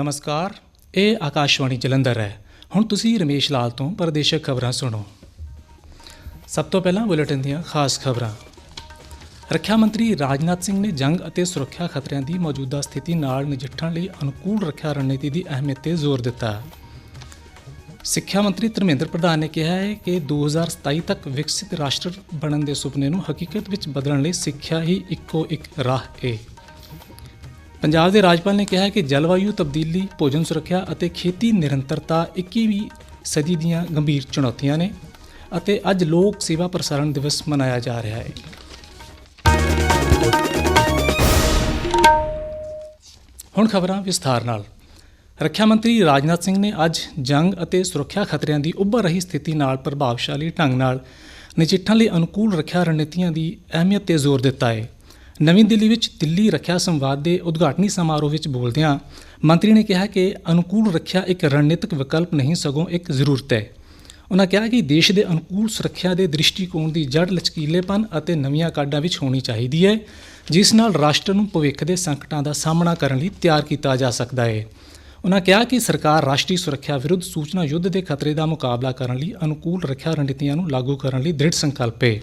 ਨਮਸਕਾਰ, ਇਹ ਆਕਾਸ਼ਵਾਣੀ ਜਲੰਧਰ ਹੈ। ਹੁਣ ਤੁਸੀਂ ਰਮੇਸ਼ ਲਾਲ ਤੋਂ ਪਰਦੇਸ਼ਕ ਖਬਰਾਂ ਸੁਣੋ। ਸਭ ਤੋਂ ਪਹਿਲਾਂ ਬੁਲੇਟਿਨ ਦੀਆਂ ਖਾਸ ਖਬਰਾਂ। ਰੱਖਿਆ ਮੰਤਰੀ ਰਾਜਨਾਥ ਸਿੰਘ ਨੇ ਜੰਗ ਅਤੇ ਸੁਰੱਖਿਆ ਖਤਰਿਆਂ ਦੀ ਮੌਜੂਦਾ ਸਥਿਤੀ ਨਾਲ ਨਜਿੱਠਣ ਲਈ ਅਨੁਕੂਲ ਰੱਖਿਆ ਰਣਨੀਤੀ ਦੀ ਅਹਿਮੀਅਤ ਤੇ ਜ਼ੋਰ ਦਿੱਤਾ। ਸਿੱਖਿਆ ਮੰਤਰੀ ਧਰਮੇਂਦਰ ਪ੍ਰਧਾਨ ਨੇ ਕਿਹਾ ਹੈ ਕਿ 2027 ਤੱਕ ਵਿਕਸਿਤ ਰਾਸ਼ਟਰ ਬਣਨ ਦੇ ਸੁਪਨੇ ਨੂੰ ਹਕੀਕਤ ਵਿੱਚ ਬਦਲਣ ਲਈ ਸਿੱਖਿਆ ਹੀ ਇੱਕੋ ਇੱਕ ਰਾਹ ਹੈ ਪੰਜਾਬ ਦੇ ਰਾਜਪਾਲ ਨੇ ਕਿਹਾ ਕਿ ਜਲਵਾਯੂ ਤਬਦੀਲੀ, ਭੋਜਨ ਸੁਰੱਖਿਆ ਅਤੇ ਖੇਤੀ ਨਿਰੰਤਰਤਾ 21ਵੀਂ ਸਦੀ ਦੀਆਂ ਗੰਭੀਰ ਚੁਣੌਤੀਆਂ ਨੇ ਅਤੇ ਅੱਜ ਲੋਕ ਸੇਵਾ ਪ੍ਰਸਾਰਣ ਦਿਵਸ ਮਨਾਇਆ ਜਾ ਰਿਹਾ ਹੈ। ਹੁਣ ਖਬਰਾਂ ਵਿਸਥਾਰ ਨਾਲ। ਰੱਖਿਆ ਮੰਤਰੀ ਰਾਜਨਾਥ ਸਿੰਘ ਨੇ ਅੱਜ ਜੰਗ ਅਤੇ ਸੁਰੱਖਿਆ ਖਤਰਿਆਂ ਦੀ ਉੱਭਰ ਰਹੀ ਸਥਿਤੀ ਨਾਲ ਪ੍ਰਭਾਵਸ਼ਾਲੀ ਢੰਗ ਨਾਲ ਨਜਿੱਠਣ ਲਈ ਅਨੁਕੂਲ ਰੱਖਿਆ ਰਣਨੀਤੀਆਂ ਦੀ ਅਹਿਮੀਅਤ ਤੇ ਜ਼ੋਰ ਦਿੱਤਾ ਹੈ। ਨਵੀਂ ਦਿੱਲੀ ਵਿੱਚ ਦਿੱਲੀ ਰੱਖਿਆ ਸੰਵਾਦ ਦੇ ਉਦਘਾਟਨੀ ਸਮਾਰੋਹ ਵਿੱਚ ਬੋਲਦਿਆਂ ਮੰਤਰੀ ਨੇ ਕਿਹਾ ਕਿ ਅਨੁਕੂਲ ਰੱਖਿਆ ਇੱਕ ਰਣਨੀਤਿਕ ਵਿਕਲਪ ਨਹੀਂ, ਸਗੋਂ ਇੱਕ ਜ਼ਰੂਰਤ ਹੈ। ਉਹਨਾਂ ਕਿਹਾ ਕਿ ਦੇਸ਼ ਦੇ ਅਨੁਕੂਲ ਸੁਰੱਖਿਆ ਦੇ ਦ੍ਰਿਸ਼ਟੀਕੋਣ ਦੀ ਜੜ ਲਚਕੀਲੇਪਨ ਅਤੇ ਨਵੀਆਂ ਕਾਢਾਂ ਵਿੱਚ ਹੋਣੀ ਚਾਹੀਦੀ ਹੈ, ਜਿਸ ਨਾਲ ਰਾਸ਼ਟਰ ਨੂੰ ਭਵਿੱਖ ਦੇ ਸੰਕਟਾਂ ਦਾ ਸਾਹਮਣਾ ਕਰਨ ਲਈ ਤਿਆਰ ਕੀਤਾ ਜਾ ਸਕਦਾ ਹੈ। ਉਹਨਾਂ ਕਿਹਾ ਕਿ ਸਰਕਾਰ ਰਾਸ਼ਟਰੀ ਸੁਰੱਖਿਆ ਵਿਰੁੱਧ ਸੂਚਨਾ ਯੁੱਧ ਦੇ ਖਤਰੇ ਦਾ ਮੁਕਾਬਲਾ ਕਰਨ ਲਈ ਅਨੁਕੂਲ ਰੱਖਿਆ ਰਣਨੀਤੀਆਂ ਨੂੰ ਲਾਗੂ ਕਰਨ ਲਈ ਦ੍ਰਿੜ ਸੰਕਲਪ ਹੈ।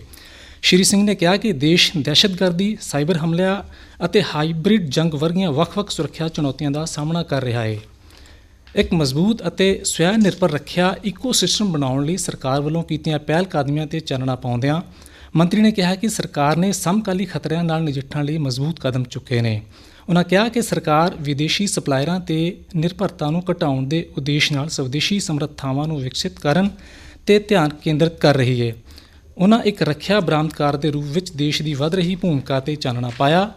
ਸ਼੍ਰੀ ਸਿੰਘ ਨੇ ਕਿਹਾ ਕਿ ਦੇਸ਼ ਦਹਿਸ਼ਤਗਰਦੀ, ਸਾਈਬਰ ਹਮਲਿਆਂ ਅਤੇ ਹਾਈਬ੍ਰਿਡ ਜੰਗ ਵਰਗੀਆਂ ਵੱਖ-ਵੱਖ ਸੁਰੱਖਿਆ ਚੁਣੌਤੀਆਂ ਦਾ ਸਾਹਮਣਾ ਕਰ ਰਿਹਾ ਹੈ। ਇੱਕ ਮਜ਼ਬੂਤ ਅਤੇ ਸਵੈ ਨਿਰਭਰ ਰੱਖਿਆ ਇਕੋਸਿਸਟਮ ਬਣਾਉਣ ਲਈ ਸਰਕਾਰ ਵੱਲੋਂ ਕੀਤੀਆਂ ਪਹਿਲ ਕਦਮੀਆਂ ਤੇ ਚਾਨਣਾ ਪਾਉਂਦਿਆਂ ਮੰਤਰੀ ਨੇ ਕਿਹਾ ਕਿ ਸਰਕਾਰ ਨੇ ਸਮਕਾਲੀ ਖਤਰਿਆਂ ਨਾਲ ਨਜਿੱਠਣ ਲਈ ਮਜ਼ਬੂਤ ਕਦਮ ਚੁੱਕੇ ਨੇ। ਉਨ੍ਹਾਂ ਕਿਹਾ ਕਿ ਸਰਕਾਰ ਵਿਦੇਸ਼ੀ ਸਪਲਾਇਰਾਂ ਤੇ ਨਿਰਭਰਤਾ ਨੂੰ ਘਟਾਉਣ ਦੇ ਉਦੇਸ਼ ਨਾਲ ਸਵਦੇਸ਼ੀ ਸਮਰੱਥਾਵਾਂ ਨੂੰ ਵਿਕਸਿਤ ਕਰਨ ਤੇ ਧਿਆਨ ਕੇਂਦਰਿਤ ਕਰ ਰਹੀ ਹੈ। ਉਹਨਾਂ ਇੱਕ ਰੱਖਿਆ ਬਰਾਮਦਕਾਰ ਦੇ ਰੂਪ ਵਿੱਚ ਦੇਸ਼ ਦੀ ਵੱਧ ਰਹੀ ਭੂਮਿਕਾ ਤੇ ਚਾਨਣਾ ਪਾਇਆ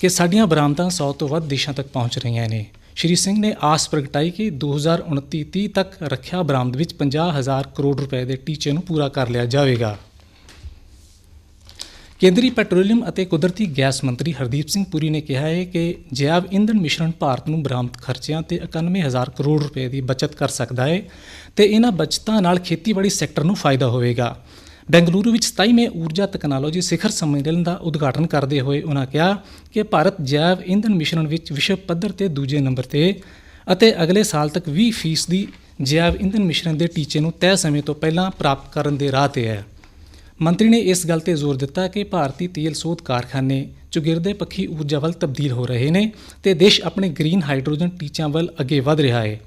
ਕਿ ਸਾਡੀਆਂ ਬਰਾਮਦਾਂ 100 ਤੋਂ ਵੱਧ ਦੇਸ਼ਾਂ ਤੱਕ ਪਹੁੰਚ ਰਹੀਆਂ ਨੇ। ਸ਼੍ਰੀ ਸਿੰਘ ਨੇ ਆਸ ਪ੍ਰਗਟਾਈ ਕਿ 2029-30 ਤੱਕ ਰੱਖਿਆ ਬਰਾਮਦ ਵਿੱਚ 50000 ਕਰੋੜ ਰੁਪਏ ਦੇ ਟੀਚੇ ਨੂੰ ਪੂਰਾ ਕਰ ਲਿਆ ਜਾਵੇਗਾ। ਕੇਂਦਰੀ ਪੈਟਰੋਲੀਅਮ ਅਤੇ ਕੁਦਰਤੀ ਗੈਸ ਮੰਤਰੀ ਹਰਦੀਪ ਸਿੰਘ ਪੁਰੀ ਨੇ ਕਿਹਾ ਹੈ ਕਿ ਜੈਵ ਇੰਧਨ ਮਿਸ਼ਰਣ ਭਾਰਤ ਨੂੰ ਬਰਾਮਦ ਖਰਚਿਆਂ ਤੇ 91000 ਕਰੋੜ ਰੁਪਏ ਦੀ ਬਚਤ ਕਰ ਸਕਦਾ ਹੈ ਤੇ ਇਹਨਾਂ ਬਚਤਾਂ ਨਾਲ ਖੇਤੀਬਾੜੀ ਸੈਕਟਰ ਨੂੰ ਫਾਇਦਾ ਹੋਵੇਗਾ। ਬੈਂਗਲੁਰੂ ਵਿੱਚ 27ਵੇਂ ਊਰਜਾ ਤਕਨਾਲੋਜੀ ਸਿਖਰ ਸੰਮੇਲਨ ਦਾ ਉਦਘਾਟਨ ਕਰਦੇ ਹੋਏ ਉਨ੍ਹਾਂ ਕਿਹਾ ਕਿ ਭਾਰਤ ਜੈਵ ਇੰਧਨ ਮਿਸ਼ਰਣ ਵਿੱਚ ਵਿਸ਼ਵ ਪੱਧਰ ਤੇ ਦੂਜੇ ਨੰਬਰ ਤੇ ਅਤੇ ਅਗਲੇ ਸਾਲ ਤੱਕ 20% ਦੀ ਜੈਵ ਇੰਧਨ ਮਿਸ਼ਰਣ ਦੇ ਟੀਚੇ ਨੂੰ ਤੈਅ ਸਮੇਂ ਤੋਂ ਪਹਿਲਾਂ ਪ੍ਰਾਪਤ ਕਰਨ ਦੇ ਰਾਹ ਤੇ ਹੈ। ਮੰਤਰੀ ਨੇ ਇਸ ਗੱਲ ਤੇ ਜ਼ੋਰ ਦਿੱਤਾ ਕਿ ਭਾਰਤੀ ਤੇਲ ਸੋਧ ਕਾਰਖਾਨੇ ਚੁਗਿਰਦੇ ਪੱਖੀ ਊਰਜਾ ਵੱਲ ਤਬਦੀਲ ਹੋ ਰਹੇ ਨੇ ਤੇ ਦੇਸ਼ ਆਪਣੇ ਗ੍ਰੀਨ ਹਾਈਡਰੋਜਨ ਟੀਚਿਆਂ ਵੱਲ ਅੱਗੇ ਵਧ ਰਿਹਾ ਹੈ।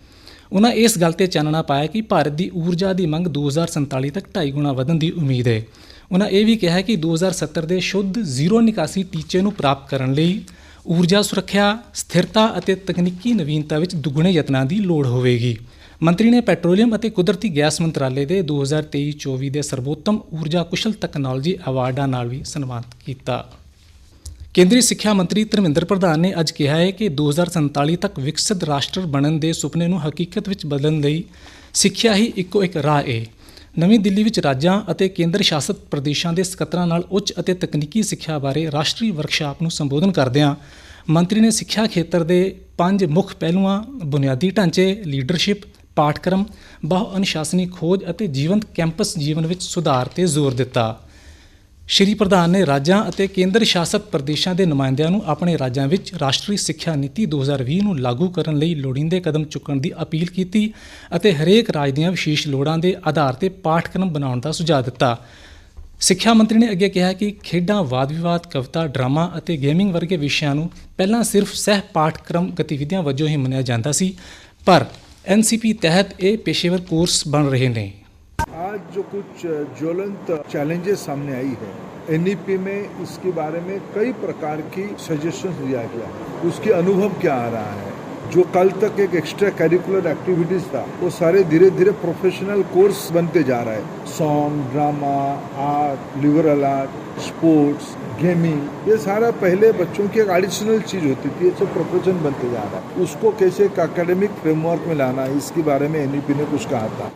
ਉਹਨਾਂ ਇਸ ਗੱਲ ਤੇ ਚਾਨਣਾ ਪਾਇਆ ਕਿ ਭਾਰਤ ਦੀ ਊਰਜਾ ਦੀ ਮੰਗ 2047 ਤੱਕ 2.5 ਗੁਣਾ ਵਧਣ ਦੀ ਉਮੀਦ ਹੈ ਉਹਨਾਂ ਇਹ ਵੀ ਕਿਹਾ ਕਿ 2070 ਦੇ ਸ਼ੁੱਧ ਜ਼ੀਰੋ ਨਿਕਾਸੀ ਟੀਚੇ ਨੂੰ ਪ੍ਰਾਪਤ ਕਰਨ ਲਈ ਊਰਜਾ ਸੁਰੱਖਿਆ, ਸਥਿਰਤਾ ਅਤੇ ਤਕਨੀਕੀ ਨਵੀਨਤਾ ਵਿੱਚ ਦੁੱਗਣੇ ਯਤਨਾਂ ਦੀ ਲੋੜ ਹੋਵੇਗੀ। ਮੰਤਰੀ ਨੇ ਪੈਟਰੋਲੀਅਮ ਅਤੇ ਕੁਦਰਤੀ ਗੈਸ ਮੰਤਰਾਲੇ ਦੇ 2023-24 ਦੇ ਸਰਵੋਤਮ ਊਰਜਾ ਕੁਸ਼ਲ ਤਕਨਾਲੋਜੀ ਅਵਾਰਡਾਂ ਨਾਲ ਵੀ ਸਨਮਾਨਿਤ ਕੀਤਾ। ਕੇਂਦਰੀ ਸਿੱਖਿਆ ਮੰਤਰੀ ਧਰਮਿੰਦਰ ਪ੍ਰਧਾਨ ਨੇ ਅੱਜ ਕਿਹਾ ਹੈ ਕਿ 2047 ਤੱਕ ਵਿਕਸਿਤ ਰਾਸ਼ਟਰ ਬਣਨ ਦੇ ਸੁਪਨੇ ਨੂੰ ਹਕੀਕਤ ਵਿੱਚ ਬਦਲਣ ਲਈ ਸਿੱਖਿਆ ਹੀ ਇੱਕੋ ਇੱਕ ਰਾਹ ਹੈ ਨਵੀਂ ਦਿੱਲੀ ਵਿੱਚ ਰਾਜਾਂ ਅਤੇ ਕੇਂਦਰ ਸ਼ਾਸਤ ਪ੍ਰਦੇਸ਼ਾਂ ਦੇ ਸਕੱਤਰਾਂ ਨਾਲ ਉੱਚ ਅਤੇ ਤਕਨੀਕੀ ਸਿੱਖਿਆ ਬਾਰੇ ਰਾਸ਼ਟਰੀ ਵਰਕਸ਼ਾਪ ਨੂੰ ਸੰਬੋਧਨ ਕਰਦਿਆਂ ਮੰਤਰੀ ਨੇ ਸਿੱਖਿਆ ਖੇਤਰ ਦੇ ਪੰਜ ਮੁੱਖ ਪਹਿਲੂਆਂ, ਬੁਨਿਆਦੀ ਢਾਂਚੇ, ਲੀਡਰਸ਼ਿਪ, ਪਾਠਕ੍ਰਮ, ਬਹੁ ਅਨੁਸ਼ਾਸਨੀ ਖੋਜ ਅਤੇ ਜੀਵੰਤ ਕੈਂਪਸ ਜੀਵਨ ਵਿੱਚ ਸੁਧਾਰ ਤੇ ਜ਼ੋਰ ਦਿੱਤਾ। ਸ਼੍ਰੀ ਪ੍ਰਧਾਨ ਨੇ ਰਾਜਾਂ ਅਤੇ ਕੇਂਦਰ ਸ਼ਾਸਤ ਪ੍ਰਦੇਸ਼ਾਂ ਦੇ ਨੁਮਾਇੰਦਿਆਂ ਨੂੰ ਆਪਣੇ ਰਾਜਾਂ ਵਿੱਚ ਰਾਸ਼ਟਰੀ ਸਿੱਖਿਆ ਨੀਤੀ 2020 ਨੂੰ ਲਾਗੂ ਕਰਨ ਲਈ ਲੋੜੀਂਦੇ ਕਦਮ ਚੁੱਕਣ ਦੀ ਅਪੀਲ ਕੀਤੀ ਅਤੇ ਹਰੇਕ ਰਾਜ ਦੀਆਂ ਵਿਸ਼ੇਸ਼ ਲੋੜਾਂ ਦੇ ਆਧਾਰ ਤੇ ਪਾਠਕ੍ਰਮ ਬਣਾਉਣ ਦਾ ਸੁਝਾਅ ਦਿੱਤਾ। ਸਿੱਖਿਆ ਮੰਤਰੀ ਨੇ ਅੱਗੇ ਕਿਹਾ ਕਿ ਖੇਡਾਂ ਵਾਦ-ਵਿਵਾਦ ਕਵਿਤਾ, ਡਰਾਮਾ ਅਤੇ ਗੇਮਿੰਗ ਵਰਗੇ ਵਿਸ਼ਿਆਂ ਨੂੰ ਪਹਿਲਾਂ ਸਿਰਫ ਸਹਿ ਪਾਠਕ੍ਰਮ ਗਤੀਵਿਧੀਆਂ ਵਜੋਂ ਹੀ ਮੰਨਿਆ ਜਾਂਦਾ ਸੀ, ਪਰ ਐਨਸੀਪੀ ਤਹਿਤ ਇਹ ਪੇਸ਼ੇਵਰ ਕੋਰਸ ਬਣ ਰਹੇ ਨੇ आज जो कुछ ज्वलंत चैलेंजेस सामने आई है एनईपी में इसके बारे में कई प्रकार की सजेशन दिया गया है। उसके अनुभव क्या आ रहा है? जो कल तक एक एक्स्ट्रा करिकुलर एक्टिविटीज़ था, वो सारे धीरे धीरे प्रोफेशनल कोर्स बनते जा रहा है। Song drama art liberal art sports gaming ये सारा पहले बच्चों की एक एडिशनल चीज़ होती थी सब प्रोफेशन बनते जा रहा है। उसको कैसे एक एकेडमिक फ्रेमवर्क में लाना इसके बारे में एनईपी ने कुछ कहा था।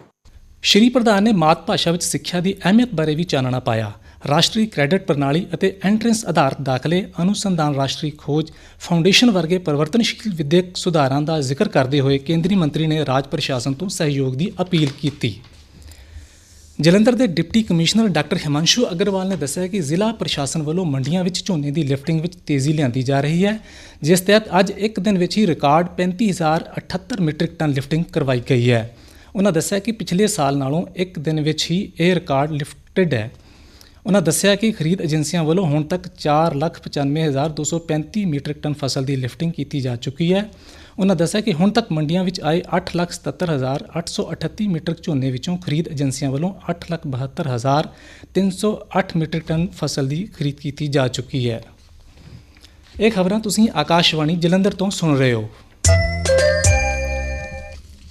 ਸ਼੍ਰੀ ਪ੍ਰਧਾਨ ਨੇ ਮਾਤ ਭਾਸ਼ਾ ਵਿੱਚ ਸਿੱਖਿਆ ਦੀ ਅਹਿਮੀਅਤ ਬਾਰੇ ਵੀ ਚਾਨਣਾ ਪਾਇਆ। ਰਾਸ਼ਟਰੀ ਕ੍ਰੈਡਿਟ ਪ੍ਰਣਾਲੀ ਅਤੇ ਐਂਟਰੈਂਸ ਆਧਾਰਿਤ ਦਾਖਲੇ ਅਨੁਸੰਧਾਨ ਰਾਸ਼ਟਰੀ ਖੋਜ ਫਾਊਂਡੇਸ਼ਨ ਵਰਗੇ ਪਰਿਵਰਤਨਸ਼ੀਲ ਵਿਦਿਅਕ ਸੁਧਾਰਾਂ ਦਾ ਜ਼ਿਕਰ ਕਰਦੇ ਹੋਏ ਕੇਂਦਰੀ ਮੰਤਰੀ ਨੇ ਰਾਜ ਪ੍ਰਸ਼ਾਸਨ ਤੋਂ ਸਹਿਯੋਗ ਦੀ ਅਪੀਲ ਕੀਤੀ। ਜਲੰਧਰ ਦੇ deputy commissioner doctor Himanshu Agarwal ਨੇ ਦੱਸਿਆ ਕਿ ਜ਼ਿਲ੍ਹਾ ਪ੍ਰਸ਼ਾਸਨ ਵੱਲੋਂ ਮੰਡੀਆਂ ਵਿੱਚ ਝੋਨੇ ਦੀ ਲਿਫਟਿੰਗ ਵਿੱਚ ਤੇਜ਼ੀ ਲਿਆਂਦੀ ਜਾ ਰਹੀ ਹੈ, ਜਿਸ ਤਹਿਤ ਅੱਜ ਇੱਕ ਦਿਨ ਵਿੱਚ ਹੀ ਰਿਕਾਰਡ 35078 ਮੀਟ੍ਰਿਕ ਟਨ ਲਿਫਟਿੰਗ ਕਰਵਾਈ ਗਈ ਹੈ। ਉਹਨਾਂ ਦੱਸਿਆ ਕਿ ਪਿਛਲੇ ਸਾਲ ਨਾਲੋਂ ਇੱਕ ਦਿਨ ਵਿੱਚ ਹੀ ਇਹ ਰਿਕਾਰਡ ਲਿਫਟਡ ਹੈ। ਉਹਨਾਂ ਦੱਸਿਆ ਕਿ ਖਰੀਦ ਏਜੰਸੀਆਂ ਵੱਲੋਂ ਹੁਣ ਤੱਕ 495235 ਮੀਟ੍ਰਿਕ ਟਨ ਫਸਲ ਦੀ ਲਿਫਟਿੰਗ ਕੀਤੀ ਜਾ ਚੁੱਕੀ ਹੈ। ਉਹਨਾਂ ਦੱਸਿਆ ਕਿ ਹੁਣ ਤੱਕ ਮੰਡੀਆਂ ਵਿੱਚ ਆਏ 877838 ਮੀਟ੍ਰਿਕ ਝੋਨੇ ਵਿੱਚੋਂ ਖਰੀਦ ਏਜੰਸੀਆਂ ਵੱਲੋਂ 872308 ਮੀਟ੍ਰਿਕ ਟਨ ਫਸਲ ਦੀ ਖਰੀਦ ਕੀਤੀ ਜਾ ਚੁੱਕੀ ਹੈ। ਇਹ ਖਬਰਾਂ ਤੁਸੀਂ ਆਕਾਸ਼ਵਾਣੀ ਜਲੰਧਰ ਤੋਂ ਸੁਣ ਰਹੇ ਹੋ।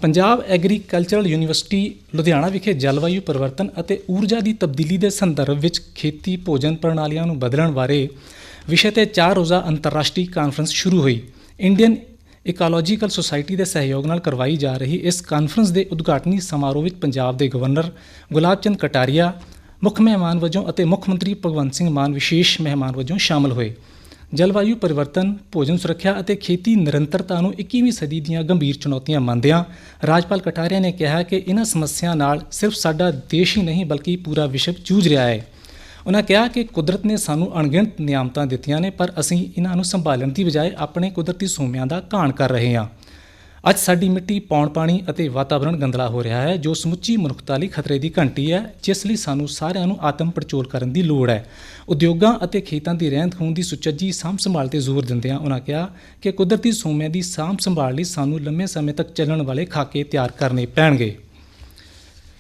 ਪੰਜਾਬ ਐਗਰੀਕਲਚਰਲ ਯੂਨੀਵਰਸਿਟੀ ਲੁਧਿਆਣਾ ਵਿਖੇ ਜਲਵਾਯੂ ਪਰਿਵਰਤਨ ਅਤੇ ਊਰਜਾ ਦੀ ਤਬਦੀਲੀ ਦੇ ਸੰਦਰਭ ਵਿੱਚ ਖੇਤੀ ਭੋਜਨ ਪ੍ਰਣਾਲੀਆਂ ਨੂੰ ਬਦਲਣ ਬਾਰੇ ਵਿਸ਼ੇ ਤੇ ਚਾਰ ਰੋਜ਼ਾ ਅੰਤਰਰਾਸ਼ਟਰੀ ਕਾਨਫਰੰਸ ਸ਼ੁਰੂ ਹੋਈ। ਇੰਡੀਅਨ ਇਕੋਲੋਜੀਕਲ ਸੁਸਾਇਟੀ ਦੇ ਸਹਿਯੋਗ ਨਾਲ ਕਰਵਾਈ ਜਾ ਰਹੀ ਇਸ ਕਾਨਫਰੰਸ ਦੇ ਉਦਘਾਟਨੀ ਸਮਾਰੋਹ ਵਿੱਚ ਪੰਜਾਬ ਦੇ ਗਵਰਨਰ ਗੁਲਾਬ ਚੰਦ ਕਟਾਰੀਆ, ਮੁੱਖ ਮਹਿਮਾਨ ਵਜੋਂ ਅਤੇ ਮੁੱਖ ਮੰਤਰੀ ਭਗਵੰਤ ਸਿੰਘ ਮਾਨ ਵਿਸ਼ੇਸ਼ ਮਹਿਮਾਨ ਵਜੋਂ ਸ਼ਾਮਲ ਹੋਏ। ਜਲਵਾਯੂ ਪਰਿਵਰਤਨ, ਭੋਜਨ ਸੁਰੱਖਿਆ ਅਤੇ ਖੇਤੀ ਨਿਰੰਤਰਤਾ ਨੂੰ 21ਵੀਂ ਸਦੀ ਦੀਆਂ ਗੰਭੀਰ ਚੁਣੌਤੀਆਂ ਮੰਨਦਿਆਂ ਰਾਜਪਾਲ ਕਟਾਰੀਆ ਨੇ ਕਿਹਾ ਕਿ ਇਹਨਾਂ ਸਮੱਸਿਆ ਨਾਲ ਸਿਰਫ ਸਾਡਾ ਦੇਸ਼ ਹੀ ਨਹੀਂ ਬਲਕਿ ਪੂਰਾ ਵਿਸ਼ਵ ਜੂਝ ਰਿਹਾ ਹੈ। ਉਹਨਾਂ ਕਿਹਾ ਕਿ ਕੁਦਰਤ ਨੇ ਸਾਨੂੰ ਅਣਗਿਣਤ ਨਿਆਮਤਾਂ ਦਿੱਤੀਆਂ ਨੇ, ਪਰ ਅਸੀਂ ਇਹਨਾਂ ਨੂੰ ਸੰਭਾਲਣ ਦੀ ਬਜਾਏ ਆਪਣੇ ਕੁਦਰਤੀ ਸੋਮਿਆਂ ਦਾ ਘਾਣ ਕਰ ਰਹੇ ਹਾਂ। ਅੱਜ ਸਾਡੀ ਮਿੱਟੀ, ਪੌਣ ਪਾਣੀ ਅਤੇ ਵਾਤਾਵਰਣ ਗੰਦਲਾ ਹੋ ਰਿਹਾ ਹੈ, ਜੋ ਸਮੁੱਚੀ ਮਨੁੱਖਤਾ ਲਈ ਖਤਰੇ ਦੀ ਘੰਟੀ ਹੈ, ਜਿਸ ਲਈ ਸਾਨੂੰ ਸਾਰਿਆਂ ਨੂੰ ਆਤਮ ਪੜਚੋਲ ਕਰਨ ਦੀ ਲੋੜ ਹੈ। ਉਦਯੋਗਾਂ ਅਤੇ ਖੇਤਾਂ ਦੀ ਰਹਿੰਦ ਖੂੰਹਦ ਦੀ ਸੁਚੱਜੀ ਸਾਂਭ ਸੰਭਾਲ ਤੇ ਜ਼ੋਰ ਦਿੰਦਿਆਂ ਉਹਨਾਂ ਕਿਹਾ ਕਿ ਕੁਦਰਤੀ ਸੋਮਿਆਂ ਦੀ ਸਾਂਭ ਸੰਭਾਲ ਲਈ ਸਾਨੂੰ ਲੰਮੇ ਸਮੇਂ ਤੱਕ ਚੱਲਣ ਵਾਲੇ ਖਾਕੇ ਤਿਆਰ ਕਰਨੇ ਪੈਣਗੇ।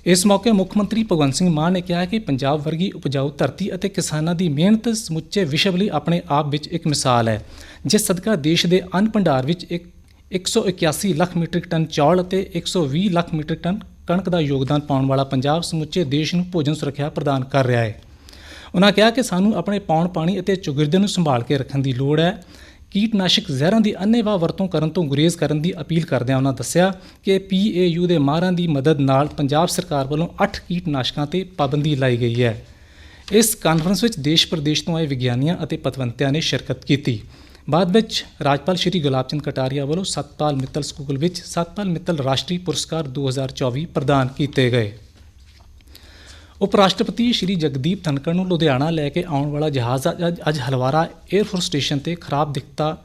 ਇਸ ਮੌਕੇ ਮੁੱਖ ਮੰਤਰੀ ਭਗਵੰਤ ਸਿੰਘ ਮਾਨ ਨੇ ਕਿਹਾ ਕਿ ਪੰਜਾਬ ਵਰਗੀ ਉਪਜਾਊ ਧਰਤੀ ਅਤੇ ਕਿਸਾਨਾਂ ਦੀ ਮਿਹਨਤ ਸਮੁੱਚੇ ਵਿਸ਼ਵ ਲਈ ਆਪਣੇ ਆਪ ਵਿੱਚ ਇੱਕ ਮਿਸਾਲ ਹੈ, ਜਿਸ ਸਦਕਾ ਦੇਸ਼ ਦੇ ਅੰਨ ਭੰਡਾਰ ਵਿੱਚ ਇੱਕ 181 ਲੱਖ ਮੀਟ੍ਰਿਕ ਟਨ ਚੌਲ ਅਤੇ 120 ਲੱਖ ਮੀਟ੍ਰਿਕ ਟਨ ਕਣਕ ਦਾ ਯੋਗਦਾਨ ਪਾਉਣ ਵਾਲਾ ਪੰਜਾਬ ਸਮੁੱਚੇ ਦੇਸ਼ ਨੂੰ ਭੋਜਨ ਸੁਰੱਖਿਆ ਪ੍ਰਦਾਨ ਕਰ ਰਿਹਾ ਹੈ। ਉਹਨਾਂ ਕਿਹਾ ਕਿ ਸਾਨੂੰ ਆਪਣੇ ਪੌਣ ਪਾਣੀ ਅਤੇ ਚੁਗਿਰਦੇ ਨੂੰ ਸੰਭਾਲ ਕੇ ਰੱਖਣ ਦੀ ਲੋੜ ਹੈ। ਕੀਟਨਾਸ਼ਕ ਜ਼ਹਿਰਾਂ ਦੀ ਅੰਨ੍ਹੇਵਾਹ ਵਰਤੋਂ ਕਰਨ ਤੋਂ ਗੁਰੇਜ਼ ਕਰਨ ਦੀ ਅਪੀਲ ਕਰਦਿਆਂ ਉਹਨਾਂ ਦੱਸਿਆ ਕਿ ਪੀਏਯੂ ਦੇ ਮਾਹਰਾਂ ਦੀ ਮਦਦ ਨਾਲ ਪੰਜਾਬ ਸਰਕਾਰ ਵੱਲੋਂ 8 ਕੀਟਨਾਸ਼ਕਾਂ ਤੇ ਪਾਬੰਦੀ ਲਾਈ ਗਈ ਹੈ। ਇਸ ਕਾਨਫਰੰਸ ਵਿੱਚ ਦੇਸ਼ ਪ੍ਰਦੇਸ਼ ਤੋਂ ਆਏ ਵਿਗਿਆਨੀਆਂ ਅਤੇ ਪਤਵੰਤਿਆਂ ਨੇ ਸ਼ਿਰਕਤ ਕੀਤੀ। ਬਾਅਦ ਵਿੱਚ ਰਾਜਪਾਲ ਸ਼੍ਰੀ ਗੁਲਾਬ ਚੰਦ ਕਟਾਰੀਆ ਵੱਲੋਂ ਸਤਪਾਲ ਮਿੱਤਲ ਸਕੂਲ ਵਿੱਚ ਸਤਪਾਲ ਮਿੱਤਲ ਰਾਸ਼ਟਰੀ ਪੁਰਸਕਾਰ 2024 ਪ੍ਰਦਾਨ ਕੀਤੇ ਗਏ। ਉਪ ਰਾਸ਼ਟਰਪਤੀ ਸ਼੍ਰੀ ਜਗਦੀਪ ਧਨਕੜ ਨੂੰ ਲੁਧਿਆਣਾ ਲੈ ਕੇ ਆਉਣ ਵਾਲਾ ਜਹਾਜ਼ ਅੱਜ- ਅੱਜ ਹਲਵਾਰਾ 에ਅਰਫੋਰਸ ਸਟੇਸ਼ਨ ਤੇ ਖਰਾਬ ਦਿਖਤਾ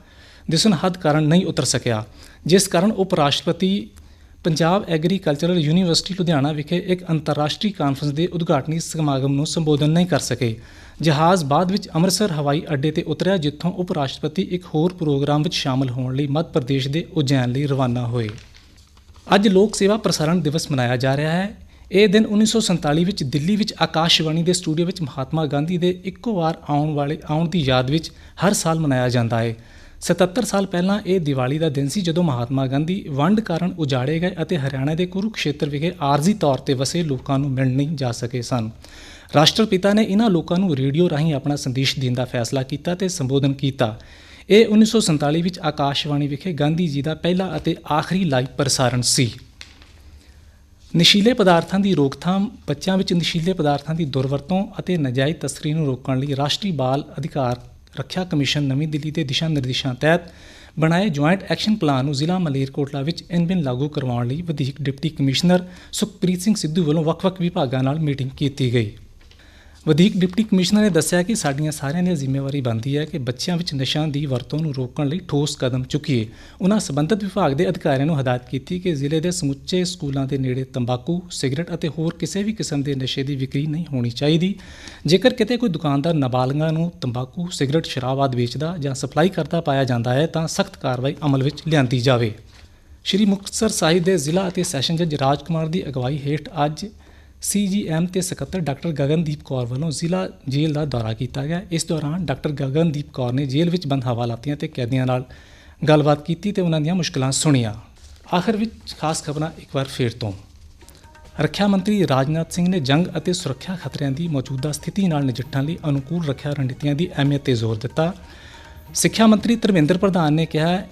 ਦਿਸਣ ਹੱਦ ਕਾਰਨ ਨਹੀਂ ਉਤਰ ਸਕਿਆ, ਜਿਸ ਕਾਰਨ ਉਪ ਰਾਸ਼ਟਰਪਤੀ ਪੰਜਾਬ ਐਗਰੀਕਲਚਰਲ ਯੂਨੀਵਰਸਿਟੀ ਲੁਧਿਆਣਾ ਵਿਖੇ ਇੱਕ ਅੰਤਰਰਾਸ਼ਟਰੀ ਕਾਨਫਰੰਸ ਦੇ ਉਦਘਾਟਨੀ ਸਮਾਗਮ ਨੂੰ ਸੰਬੋਧਨ ਨਹੀਂ ਕਰ ਸਕੇ। ਜਹਾਜ਼ ਬਾਅਦ ਵਿੱਚ ਅੰਮ੍ਰਿਤਸਰ, ਹਵਾਈ ਅੱਡੇ ਤੇ ਉਤਰਿਆ, ਜਿੱਥੋਂ ਉਪ ਰਾਸ਼ਟਰਪਤੀ ਇੱਕ ਹੋਰ ਪ੍ਰੋਗਰਾਮ ਵਿੱਚ ਸ਼ਾਮਲ ਹੋਣ ਲਈ ਮੱਧ ਪ੍ਰਦੇਸ਼ ਦੇ ਉਜੈਨ ਲਈ ਰਵਾਨਾ ਹੋਏ। ਅੱਜ ਲੋਕ ਸੇਵਾ ਪ੍ਰਸਾਰਣ ਦਿਵਸ ਮਨਾਇਆ ਜਾ ਰਿਹਾ ਹੈ। ਇਹ ਦਿਨ 1947 ਵਿੱਚ ਦਿੱਲੀ ਵਿੱਚ ਆਕਾਸ਼ਵਾਣੀ ਦੇ ਸਟੂਡੀਓ ਵਿੱਚ ਮਹਾਤਮਾ ਗਾਂਧੀ ਦੇ ਇੱਕੋ ਵਾਰ ਆਉਣ ਵਾਲੇ, ਆਉਣ ਦੀ ਯਾਦ ਵਿੱਚ ਹਰ ਸਾਲ ਮਨਾਇਆ ਜਾਂਦਾ ਹੈ। 77 ਸਾਲ ਪਹਿਲਾਂ ਇਹ ਦੀਵਾਲੀ ਦਾ ਦਿਨ ਸੀ ਜਦੋਂ ਮਹਾਤਮਾ ਗਾਂਧੀ ਵੰਡ ਕਾਰਨ ਉਜਾੜੇ ਗਏ ਅਤੇ ਹਰਿਆਣਾ ਦੇ ਕੁਰੂਕਸ਼ੇਤਰ ਵਿਖੇ ਆਰਜ਼ੀ ਤੌਰ ਤੇ ਵਸੇ ਲੋਕਾਂ ਨੂੰ ਮਿਲ ਨਹੀਂ ਜਾ ਸਕੇ ਸਨ। ਰਾਸ਼ਟਰਪਿਤਾ ਨੇ ਇਹਨਾਂ ਲੋਕਾਂ ਨੂੰ ਰੇਡੀਓ ਰਾਹੀਂ ਆਪਣਾ ਸੰਦੇਸ਼ ਦੇਣ ਦਾ ਫੈਸਲਾ ਕੀਤਾ ਤੇ ਸੰਬੋਧਨ ਕੀਤਾ। ਇਹ 1947 ਵਿੱਚ ਆਕਾਸ਼ਵਾਣੀ ਵਿਖੇ ਗਾਂਧੀ ਜੀ ਦਾ ਪਹਿਲਾ ਅਤੇ ਆਖਰੀ ਲਾਈਵ ਪ੍ਰਸਾਰਣ ਸੀ। ਨਸ਼ੀਲੇ ਪਦਾਰਥਾਂ ਦੀ ਰੋਕਥਾਮ, ਬੱਚਿਆਂ ਵਿੱਚ ਨਸ਼ੀਲੇ ਪਦਾਰਥਾਂ ਦੀ ਦੁਰਵਰਤੋਂ ਅਤੇ ਨਾਜਾਇਜ਼ ਤਸਕਰੀ ਨੂੰ ਰੋਕਣ ਲਈ ਰਾਸ਼ਟਰੀ ਬਾਲ ਅਧਿਕਾਰ ਰੱਖਿਆ ਕਮਿਸ਼ਨ ਨਵੀਂ ਦਿੱਲੀ ਦੇ ਦਿਸ਼ਾ ਨਿਰਦੇਸ਼ਾਂ ਤਹਿਤ ਬਣਾਏ ਜੁਆਇੰਟ ਐਕਸ਼ਨ ਪਲਾਨ ਨੂੰ ਜ਼ਿਲ੍ਹਾ ਮਲੇਰਕੋਟਲਾ ਵਿੱਚ ਇਨਬਿਨ ਲਾਗੂ ਕਰਵਾਉਣ ਲਈ ਵਧੀਕ ਡਿਪਟੀ ਕਮਿਸ਼ਨਰ ਸੁਖਪ੍ਰੀਤ ਸਿੰਘ ਸਿੱਧੂ ਵੱਲੋਂ ਵੱਖ-ਵੱਖ ਵਿਭਾਗਾਂ ਨਾਲ ਮੀਟਿੰਗ ਕੀਤੀ ਗਈ। ਵਧੀਕ ਡਿਪਟੀ ਕਮਿਸ਼ਨਰ ਨੇ ਦੱਸਿਆ ਕਿ ਸਾਡੀਆਂ ਸਾਰਿਆਂ ਦੀ ਜ਼ਿੰਮੇਵਾਰੀ ਬਣਦੀ ਹੈ ਕਿ ਬੱਚਿਆਂ ਵਿੱਚ ਨਸ਼ਿਆਂ ਦੀ ਵਰਤੋਂ ਨੂੰ ਰੋਕਣ ਲਈ ਠੋਸ ਕਦਮ ਚੁੱਕੀਏ। ਉਹਨਾਂ ਸਬੰਧਤ ਵਿਭਾਗ ਦੇ ਅਧਿਕਾਰੀਆਂ ਨੂੰ ਹਦਾਇਤ ਕੀਤੀ ਕਿ ਜ਼ਿਲ੍ਹੇ ਦੇ ਸਮੁੱਚੇ ਸਕੂਲਾਂ ਦੇ ਨੇੜੇ ਤੰਬਾਕੂ, ਸਿਗਰਟ ਅਤੇ ਹੋਰ ਕਿਸੇ ਵੀ ਕਿਸਮ ਦੇ ਨਸ਼ੇ ਦੀ ਵਿਕਰੀ ਨਹੀਂ ਹੋਣੀ ਚਾਹੀਦੀ। ਜੇਕਰ ਕਿਤੇ ਕੋਈ ਦੁਕਾਨਦਾਰ ਨਾਬਾਲਗਾਂ ਨੂੰ ਤੰਬਾਕੂ, ਸਿਗਰਟ, ਸ਼ਰਾਬ ਆਦਿ ਵੇਚਦਾ ਜਾਂ ਸਪਲਾਈ ਕਰਦਾ ਪਾਇਆ ਜਾਂਦਾ ਹੈ, ਤਾਂ ਸਖਤ ਕਾਰਵਾਈ ਅਮਲ ਵਿੱਚ ਲਿਆਂਦੀ ਜਾਵੇ। ਸ਼੍ਰੀ ਮੁਕਤਸਰ ਸਾਹਿਬ ਦੇ ਜ਼ਿਲ੍ਹਾ ਅਤੇ ਸੈਸ਼ਨ ਜੱਜ ਰਾਜ ਕੁਮਾਰ ਦੀ ਅਗਵਾਈ ਹੇਠ ਅੱਜ ਸੀਜੀਐਮ ਤੇ ਸਕੱਤਰ ਡਾਕਟਰ ਗਗਨਦੀਪ ਕੌਰ ਵੱਲੋਂ ਜ਼ਿਲ੍ਹਾ ਜੇਲ੍ਹ ਦਾ ਦੌਰਾ ਕੀਤਾ ਗਿਆ। ਇਸ ਦੌਰਾਨ ਡਾਕਟਰ ਗਗਨਦੀਪ ਕੌਰ ਨੇ ਜੇਲ੍ਹ ਵਿੱਚ ਬੰਦ ਹਵਾਲਾਤੀਆਂ ਤੇ ਕੈਦੀਆਂ ਨਾਲ ਗੱਲਬਾਤ ਕੀਤੀ ਤੇ ਉਹਨਾਂ ਦੀਆਂ ਮੁਸ਼ਕਲਾਂ ਸੁਣੀਆਂ। ਆਖਰ ਵਿੱਚ ਖਾਸ ਖਬਰਾਂ ਇੱਕ ਵਾਰ ਫੇਰ ਤੋਂ। ਰੱਖਿਆ ਮੰਤਰੀ ਰਾਜਨਾਥ ਸਿੰਘ ਨੇ ਜੰਗ ਅਤੇ ਸੁਰੱਖਿਆ ਖਤਰਿਆਂ ਦੀ ਮੌਜੂਦਾ ਸਥਿਤੀ ਨਾਲ ਨਜਿੱਠਣ ਲਈ ਅਨੁਕੂਲ ਰੱਖਿਆ ਰਣਨੀਤੀਆਂ ਦੀ ਅਹਿਮੀਅਤ ਤੇ ਜ਼ੋਰ ਦਿੱਤਾ। ਸਿੱਖਿਆ ਮੰਤਰੀ ਧਰਮਿੰਦਰ ਪ੍ਰਧਾਨ ਨੇ ਕਿਹਾ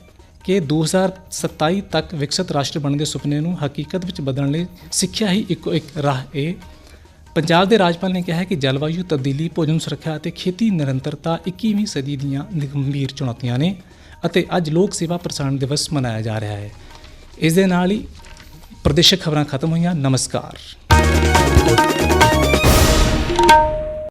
ਕਿ 2027 ਤੱਕ ਵਿਕਸਿਤ ਰਾਸ਼ਟਰ ਬਣਨ ਦੇ ਸੁਪਨੇ ਨੂੰ ਹਕੀਕਤ ਵਿੱਚ ਬਦਲਣ ਲਈ ਸਿੱਖਿਆ ਹੀ ਇੱਕੋ ਇੱਕ ਰਾਹ ਹੈ ਪੰਜਾਬ ਦੇ ਰਾਜਪਾਲ ਨੇ ਕਿਹਾ ਹੈ ਕਿ ਜਲਵਾਯੂ, ਤਬਦੀਲੀ, ਭੋਜਨ ਸੁਰੱਖਿਆ ਅਤੇ ਖੇਤੀ ਨਿਰੰਤਰਤਾ 21ਵੀਂ ਸਦੀ ਦੀਆਂ ਗੰਭੀਰ ਚੁਣੌਤੀਆਂ ਨੇ ਅਤੇ ਅੱਜ ਲੋਕ ਸੇਵਾ ਪ੍ਰਸਾਰਣ ਦਿਵਸ ਮਨਾਇਆ ਜਾ ਰਿਹਾ ਹੈ। ਇਸ ਦੇ ਨਾਲ ਹੀ ਪ੍ਰਦੇਸ਼ਕ ਖਬਰਾਂ ਖਤਮ ਹੋਈਆਂ। ਨਮਸਕਾਰ।